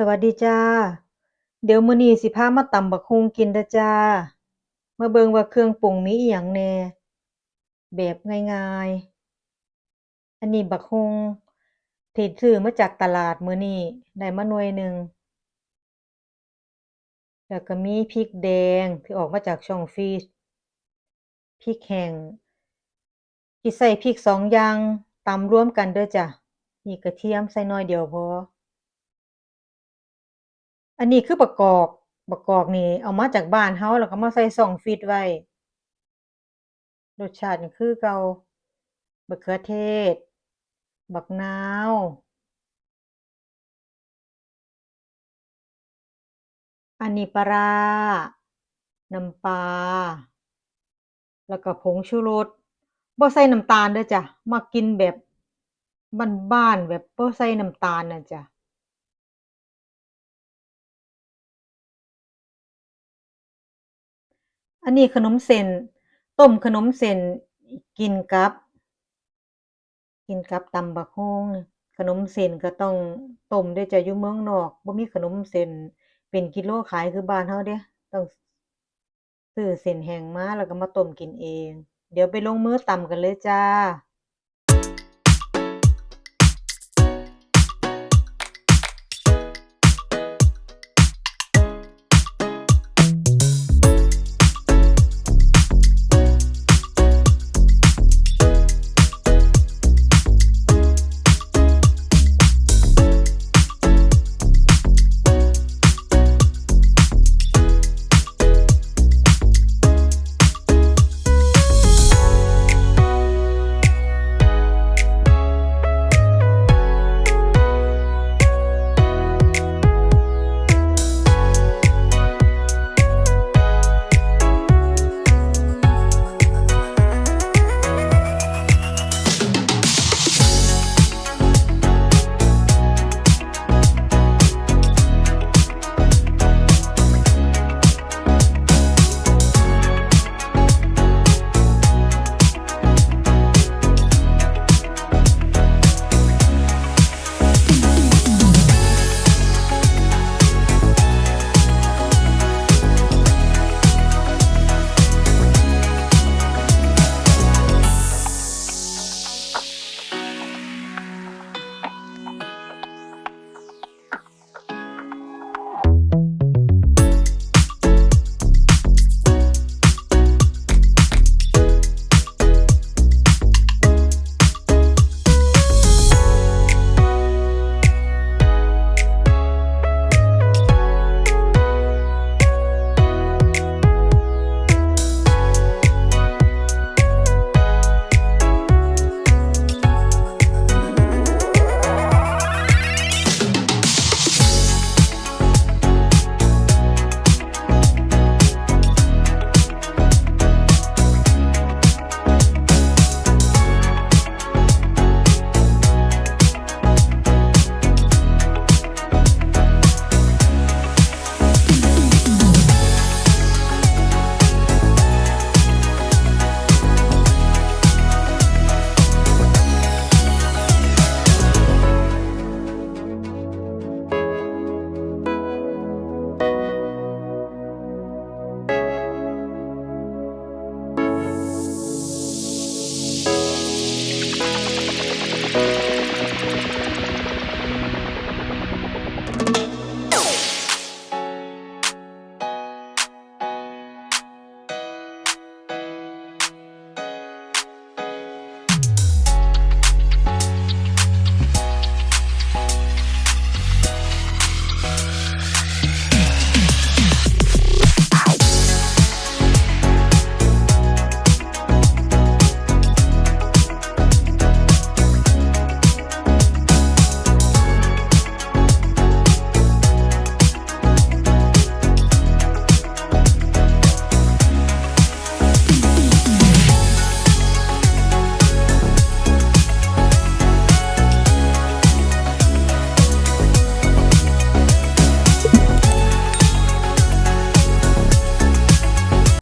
สวัสดีจ้า เดี๋ยวมื้อนี้สิพามาตำบักหุ่งกินเด้อจ้า มาเบิ่งว่าเครื่องปรุงมีอิหยังแหน่แบบง่ายๆ อันนี้บักหุ่งที่ซื้อมาจากตลาดมื้อนี้ได้มาหน่วยหนึ่งแล้วก็มีพริกแดงที่ออกมาจากช่องฟรีซพริกแห้งสิใช้พริกสองอย่างตำรวมกันเด้อจ้ะนี่กระเทียมใส่น้อยเดียวพอ อันนี้คือบักกอกบักกอกนี่เอามาจากบ้านเราแล้วก็มาใส่ช่องฟรีซไว้ รสชาตินี่คือเกาบักเขือเทศ บักนาวอันนี้ปลา น้ำปลา แล้วก็ผงชูรสบ่ใส่น้ำตาลเด้อจ้ะมักกินแบบบ้านๆแบบบ่ใส่น้ำตาลน่ะจ้ะ อันนี้ขนมเส้นต้มขนมเส้นกินกับ กินกับตำบักฮงขนมเส้นก็ต้องต้มด้อจ้ะอยู่เมืองนอกบ่มีขนมเส้นเป็นกิโลขายคือบ้านเฮาเด้ต้องซื้อเส้นแห้งมาแล้วก็มาต้มกินเอง เดี๋ยวไปลงมือตำกันเลยจ้า